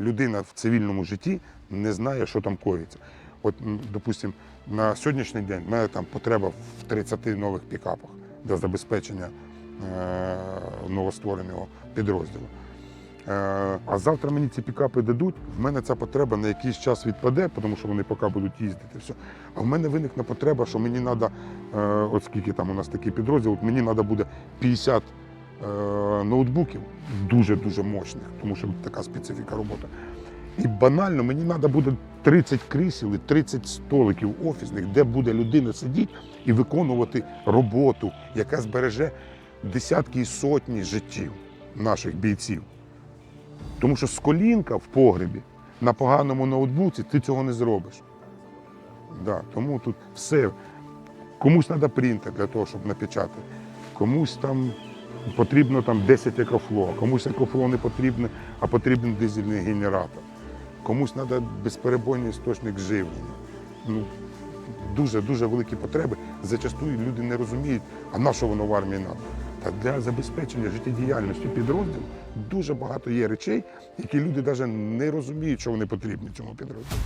людина в цивільному житті не знає, що там коїться. От, м, допустим, на сьогоднішній день в мене там потреба в 30 нових пікапах для забезпечення е, новоствореного підрозділу. Е, А завтра мені ці пікапи дадуть, в мене ця потреба на якийсь час відпаде, тому що вони поки будуть їздити. Все. А в мене виникне потреба, що мені треба, от скільки там у нас такий підрозділ, от мені треба буде 50 е, ноутбуків, дуже-дуже мощних, тому що така специфіка роботи. І банально мені треба буде 30 крісел і 30 столиків офісних, де буде людина сидіти і виконувати роботу, яка збереже десятки і сотні життів наших бійців. Тому що з колінка в погребі на поганому ноутбуці ти цього не зробиш. Да, тому тут все. Комусь треба принтер для того, щоб напечатати. Комусь там потрібно там 10 екофло, комусь екофло не потрібне, а потрібен дизельний генератор. Комусь треба безперебойний істочник живлення. Ну, дуже дуже великі потреби. Зачастую люди не розуміють, а на що воно в армії треба. Та для забезпечення життєдіяльності підрозділу дуже багато є речей, які люди навіть не розуміють, що вони потрібні цьому підрозділу.